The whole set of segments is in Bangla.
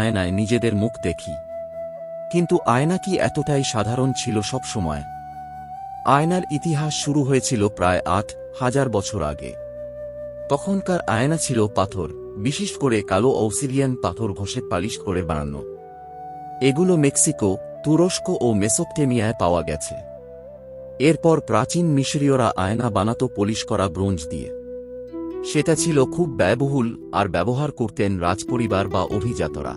আয়নায় নিজেদের মুখ দেখি। কিন্তু আয়না কি এতটাই সাধারণ ছিল সব সময়? আয়নার ইতিহাস শুরু হয়েছিল প্রায় আট হাজার বছর আগে। তখনকার আয়না ছিল পাথর, বিশেষ করে কালো অৌসিলিয়ান পাথর ঘষে পালিশ করে বানানো। এগুলো মেক্সিকো, তুরস্ক ও মেসোপটেমিয়ায় পাওয়া গেছে। এরপর প্রাচীন মিশরীয়রা আয়না বানাতো পলিশ করা ব্রোঞ্জ দিয়ে। সেটা ছিল খুব ব্যয়বহুল আর ব্যবহার করতেন রাজপরিবার বা অভিজাতরা।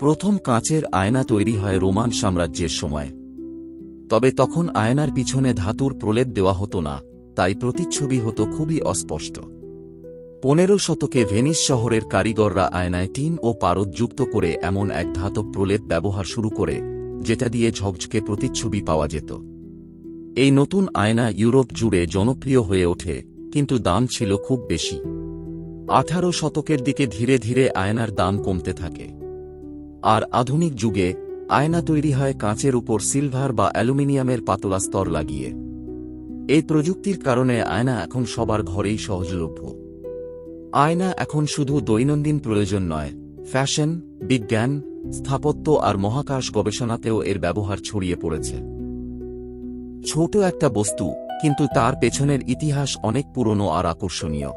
প্রথম কাঁচের আয়না তৈরি হয় রোমান সাম্রাজ্যের সময়। তবে তখন আয়নার পিছনে ধাতুর প্রলেপ দেওয়া হতো না, তাই প্রতিচ্ছবি হতো খুবই অস্পষ্ট। পনেরো শতকে ভেনিস শহরের কারিগররা আয়নায় টিন ও পারদ যুক্ত করে এমন এক ধাতব প্রলেপ ব্যবহার শুরু করে, যেটা দিয়ে ঝকঝকে প্রতিচ্ছবি পাওয়া যেত। এই নতুন আয়না ইউরোপ জুড়ে জনপ্রিয় হয়ে ওঠে, কিন্তু দাম ছিল খুব বেশি। আঠারো শতকের দিকে ধীরে ধীরে আয়নার দাম কমতে থাকে। আর আধুনিক যুগে, আয়না তৈরি হয় কাঁচের উপর সিলভার বা অ্যালুমিনিয়ামের পাতলা স্তর লাগিয়ে। এই প্রযুক্তির কারণে আয়না এখন সবার ঘরেই সহজলভ্য। আয়না এখন শুধু দৈনন্দিন প্রয়োজন নয়, ফ্যাশন, বিজ্ঞান, স্থাপত্য আর মহাকাশ গবেষণাতেও এর ব্যবহার ছড়িয়ে পড়েছে। ছোট একটা বস্তু, কিন্তু তার পেছনের ইতিহাস অনেক পুরনো আর আকর্ষণীয়।